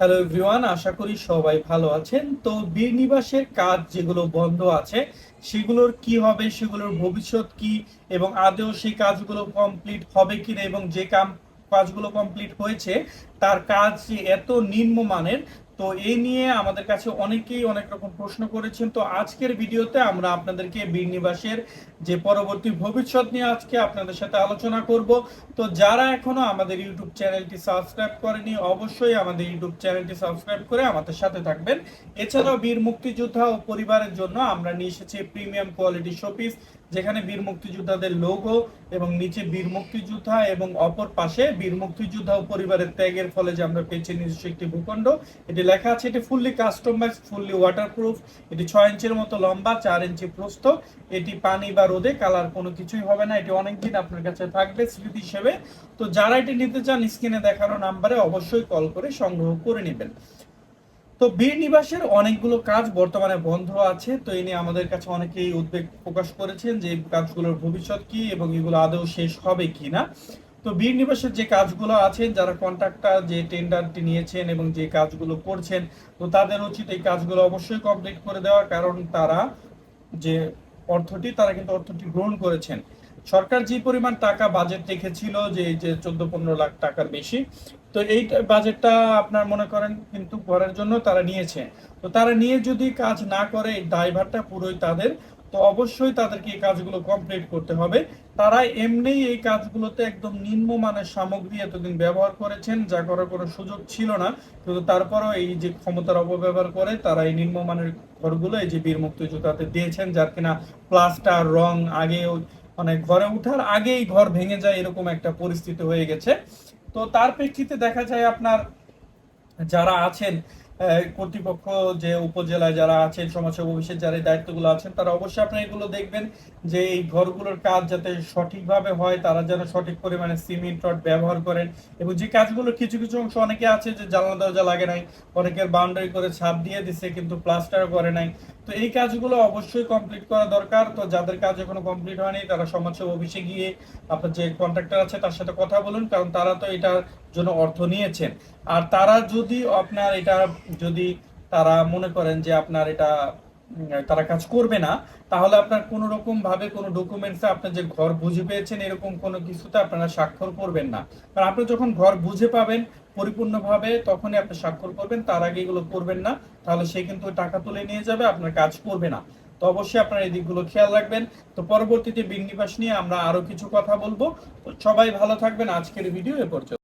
Hello everyone আশা করি সবাই ভালো আছেন। তো বীর নিবাসের কাজ যেগুলো বন্ধ আছে, সেগুলোর কি হবে, সেগুলোর ভবিষ্যৎ কি, এবং আদেও সেই কাজগুলো কমপ্লিট হবে কিনা এবং যে কাম, কাজগুলো কমপ্লিট হয়েছে, তার কাজ এত নিম্নমানের তো এই নিয়ে আমাদের কাছে অনেকেই অনেক রকম প্রশ্ন করেছেন। তো আজকের ভিডিওতে আমরা আপনাদেরকে বীর নিবাসের যে পরবর্তী ভবিষ্যৎ নিয়ে আজকে আপনাদের সাথে আলোচনা করব। তো যারা এখনও আমাদের ইউটিউব চ্যানেলটি সাবস্ক্রাইব করেনি, অবশ্যই আমাদের ইউটিউব চ্যানেলটি সাবস্ক্রাইব করে আমাদের সাথে থাকবেন। এছাড়াও বীর মুক্তিযোদ্ধা ও পরিবারের জন্য আমরা নিয়ে এসেছি প্রিমিয়াম কোয়ালিটি শোপিস। যেখানে বীর মুক্তিযোদ্ধাদের লোগো এবং নিচে বীর মুক্তিযোদ্ধা এবং অপর পাশে বীর মুক্তিযোদ্ধা ও পরিবারের ত্যাগের ফলে যে আমরা পেয়েছি নিজস্ব একটি ভূখণ্ড। এটি লেখা আছে, এটি ফুললি কাস্টমাইজ ফুললি ওয়াটারপ্রুফ এটি ছয় ইঞ্চির মতো লম্বা, চার ইঞ্চি প্রস্থ। এটি পানি বা রোদে কালার কোনো কিছুই হবে না, এটি অনেকদিন আপনার কাছে থাকবে স্মৃতি হিসেবে। তো যারা এটি নিতে চান স্ক্রিনে দেখানো নাম্বারে অবশ্যই কল করে সংগ্রহ করে নেবেন। তো বীর নিবাসের অনেকগুলো কাজ বর্তমানে বন্ধ আছে, তো এই নিয়ে আমাদের কাছে অনেকেই উদ্বেগ প্রকাশ করেছেন যে কাজগুলোর ভবিষ্যৎ কি এবং এগুলো আদৌ শেষ হবে কি না তো বীর নিবাসের যে কাজগুলো আছেন, যারা কন্ট্রাক্টর যে টেন্ডারটি নিয়েছেন এবং যে কাজগুলো করছেন, তো তাদের উচিত এই কাজগুলো অবশ্যই কমপ্লিট করে দেওয়া কারণ তারা যে অর্থটি, তারা কিন্তু অর্থটি গ্রহণ করেছেন। সরকার যে পরিমাণ টাকা বাজেট রেখেছিল, যে যে চোদ্দ পনেরো লাখ টাকার বেশি তো এই বাজেটটা আপনার মনে করেন কিন্তু ঘরের জন্য তারা নিয়েছে। তো তারা নিয়ে যদি কাজ না করে, এই ড্রাইভারটা পুরোই তাদের, তো অবশ্যই তাদেরকে এই কাজগুলো কমপ্লিট করতে হবে। তারা এমনিই এই কাজগুলোতে একদম নিম্নমানের সামগ্রী এতদিন ব্যবহার করেছেন, যা করার কোনো সুযোগ ছিল না। কিন্তু তারপরেও এই যে ক্ষমতার অপব্যবহার করে তারা এই নিম্নমানের ঘরগুলো, এই যে বীর মুক্তিযোদ্ধাতে দিয়েছেন, যার কিনা প্লাস্টার, রং আগে মানে ঘরে ওঠার আগেই ঘর ভেঙে যায়, এরকম একটা পরিস্থিতি হয়ে গেছে। তো তার প্রেক্ষিতে দেখা যায় আপনার যারা আছেন কর্তৃপক্ষ যে উপজেলায় যারা আছেন সমাজসেবা অফিসের যারা দায়িত্বগুলো আছেন, তারা অবশ্যই আপনার এগুলো দেখবেন যে এই ঘরগুলোর কাজ যাতে সঠিকভাবে হয়, তারা যেন সঠিক পরিমাণে সিমেন্ট, রড ব্যবহার করেন এবং যে কাজগুলো কিছু কিছু অংশ অনেকে আছে যে জানলা দরজা লাগে নাই, অনেকের বাউন্ডারি করে ছাপ দিয়ে দিছে কিন্তু প্লাস্টার করে নাই। তো এই কাজগুলো অবশ্যই কমপ্লিট করা দরকার। তো যাদের কাজ এখনও কমপ্লিট হয়নি, তারা সমাজসেবা অফিসে গিয়ে আপনার যে কন্ট্রাক্টর আছে তার সাথে কথা বলুন, কারণ তারা তো এটার জন্য অর্থ নিয়েছেন। আর তারা যদি আপনার এটা যদি তারা মনে করেন যে আপনার এটা তারা কাজ করবে না, তাহলে আপনার কোনো রকম ভাবে কোনো ডকুমেন্টসে আপনার যে ঘর বুঝে পেয়েছেন এরকম কোনো কিছুতে আপনারা স্বাক্ষর করবেন না। কারণ আপনি যখন ঘর বুঝে পাবেন পরিপূর্ণভাবে তখনই আপনি স্বাক্ষর করবেন, তার আগে এগুলো করবেন না, তাহলে সে কিন্তু টাকা তুলে নিয়ে যাবে, আপনার কাজ করবে না। তো অবশ্যই আপনারা এই দিকগুলো খেয়াল রাখবেন। তো পরবর্তীতে বিন্নিবাস নিয়ে আমরা আরও কিছু কথা বলব। সবাই ভালো থাকবেন, আজকের ভিডিও এ পর্যন্ত।